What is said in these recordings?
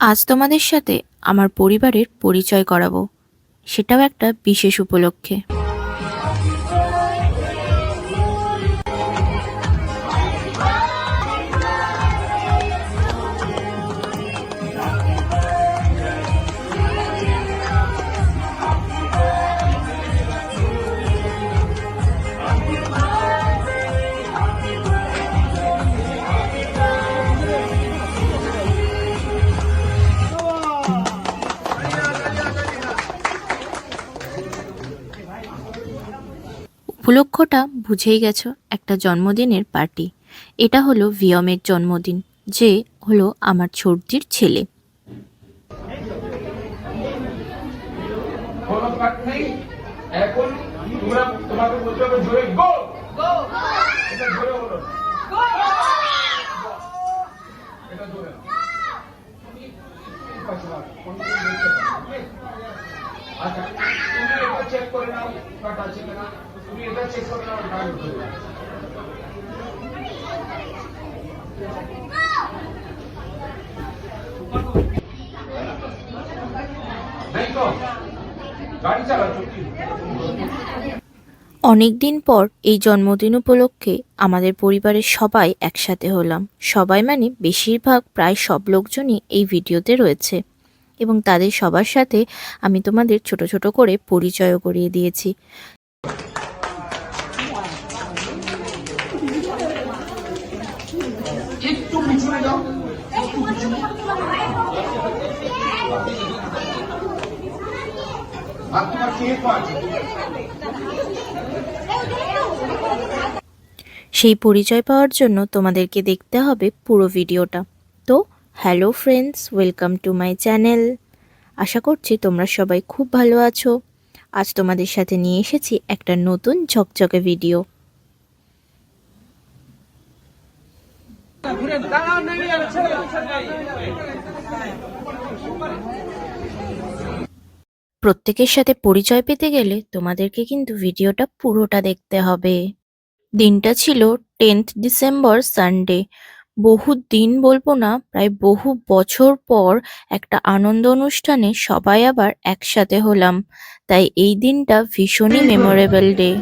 আজ তোমাদের সাথে আমার পরিবারের পরিচয় করাবো। সেটাও একটা বিশেষ উপলক্ষে। উপলক্ষটা বুঝেই গেছো একটা জন্মদিনের পার্টি। এটা হলো ভিয়মের জন্মদিন যে হলো আমার ছোটদির ছেলে। এখন তোমরা তোমাকে বলতে হবে জোরে গো! এটা জোরে বলো। এটা জোরে? আচ্ছা। চেক করে নাও আছে তুমি এটা চেক করে নাও ডান অনেক দিন পর এই জন্মদিন উপলক্ষে আমাদের পরিবারের সবাই একসাথে হলাম। সবাই মানে বেশিরভাগ প্রায় সব লোকজনই এই ভিডিওতে রয়েছে। এবং তাদের সবার সাথে আমি তোমাদের ছোট ছোট করে পরিচয়ও করিয়ে দিয়েছি। সেই পরিচয় পাওয়ার জন্য তোমাদেরকে দেখতে হবে পুরো ভিডিওটা। তো hello friends, welcome to my channel. আশা করছি তোমরা সবাই খুব ভালো আছো। আজ তোমাদের সাথে নিয়ে এসেছি একটা নতুন ঝকঝকে ভিডিও। প্রত্যেকের সাথে পরিচয় পেতে গেলে তোমাদেরকে কিন্তু ভিডিওটা পুরোটা দেখতে হবে। দিনটা ছিল টেন্থ ডিসেম্বর সানডে বহু দিন বলব না, প্রায় বহু বছর পর একটা আনন্দ অনুষ্ঠানে সবাই আবার একসাথে হলাম। তাই এই দিনটা ভীষণই memorable day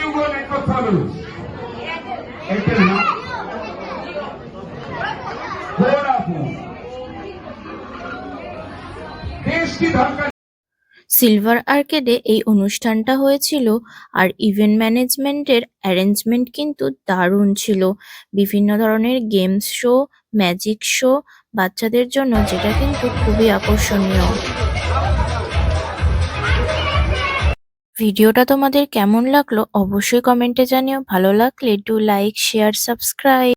you follow. Silver আর্কেডে এই অনুষ্ঠানটা হয়েছিল আর ইভেন্ট ম্যানেজমেন্টের অ্যারেঞ্জমেন্ট কিন্তু দারুণ ছিল। বিভিন্ন ধরনের গেমস শো, ম্যাজিক শো, বাচ্চাদের জন্য যেটা কিন্তু খুবই আকর্ষণীয়। ভিডিওটা তোমাদের কেমন লাগল অবশ্যই কমেন্টে জানিও। ভালো লাগলে ডু লাইক শেয়ার সাবস্ক্রাইব